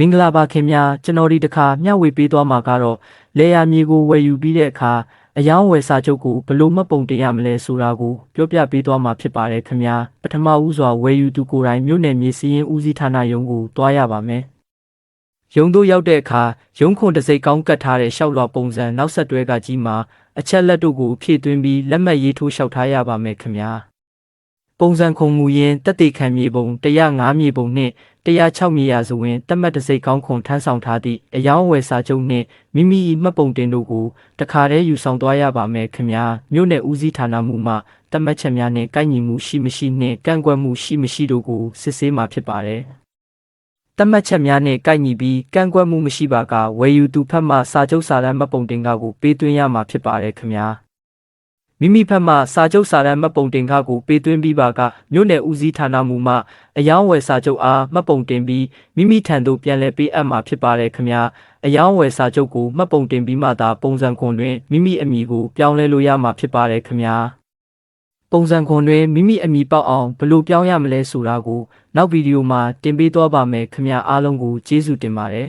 မင်္ဂလာပါခင်ဗျာကျွန်တော်ဒီတစ်ခါမျှဝေပေးသွားမှာကတော့လေယာမြေကိုဝယ်ယူပြီးတဲ့အခါအယောင်းဝယ်စာချုပ်ကိုဘယ်လို့မှတ်ပုံတင်ရမလဲဆိုတာကိုပြောပြပေးသွားမှာဖြစ်ပါတယ်ခင်ဗျာပထမဦးစွာဝယ်ယူသူကိုယ်တိုင်မြို့နယ်မြေစည်းရင်းဦးစီးဌာနရုံးကိုတွားရပါမယ်ရုံတို့ရောက်တဲ့အခါရုံခွန်တစ်စိတ်ကောင်းကတ်ထားတဲ့ရှောက်လွှာပုံစံနောက်ဆက်တွဲကကြီးမှာအချက်လက်တို့ကိုဖြည့်သွင်းပြီးလက်မှတ်ရေးထိုးလျှောက်ထားရပါမယ်ခင်ဗျာပုံစံခုံမူရင်းတက်တေခံမြေပုံ105မြေပုံနှင့် 106မြေရာဇဝင်တက်မှတ်တစိတ်ကောင်းခွန်ထမ်းဆောင်ထားသည့်အယောင်းအဝယ်စာချုပ်နှင့်မိမိ၏မှတ်ပုံတင်တို့ကိုတခါတည်းယူဆောင်သွားရပါမယ်ခင်ဗျာမြို့နယ်ဦးစီးဌာနမှမှတက်မှတ်ချက်များနှင့်ကိုက်ညီမှုရှိမရှိနှင့်ကန့်ကွက်မှုရှိမရှိတို့ကိုစစ်ဆေးမှာဖြစ်ပါတယ်တတ်မှတ်ချက်များနဲ့ကိုက်ညီပြီးကန့်ကွက်မှုမရှိပါကဝယ်ယူသူဖက်မှစာချုပ်စာတမ်းမှတ်ပုံတင်ကားကိုပေးသွင်းရမှာဖြစ်ပါတယ်ခင်ဗျာ မိမိဘက်မှစာချုပ်စာတမ်းမှတ်ပုံတင်ကားကိုပေးသွင်းပြီးပါကမြို့နယ်ဦးစီးဌာနမူမှအယောင်းဝယ်စာချုပ်အားမှတ်ပုံတင်ပြီးမိမိထံသို့ပြန်လည်ပေးအပ်မှာဖြစ်ပါတယ်ခင်ဗျာအယောင်းဝယ်စာချုပ်ကိုမှတ်ပုံတင်ပြီးမှသာပုံစံခွန်တွင်မိမိအမည်ကိုပြောင်းလဲလို့ရမှာဖြစ်ပါတယ်ခင်ဗျာပုံစံခွန်တွင်မိမိအမည်ပေါက်အောင်ဘယ်လိုပြောင်းရမလဲဆိုတာကိုနောက်ဗီဒီယိုမှာတင်ပေးသွားပါမယ်ခင်ဗျာအားလုံးကိုကျေးဇူးတင်ပါတယ်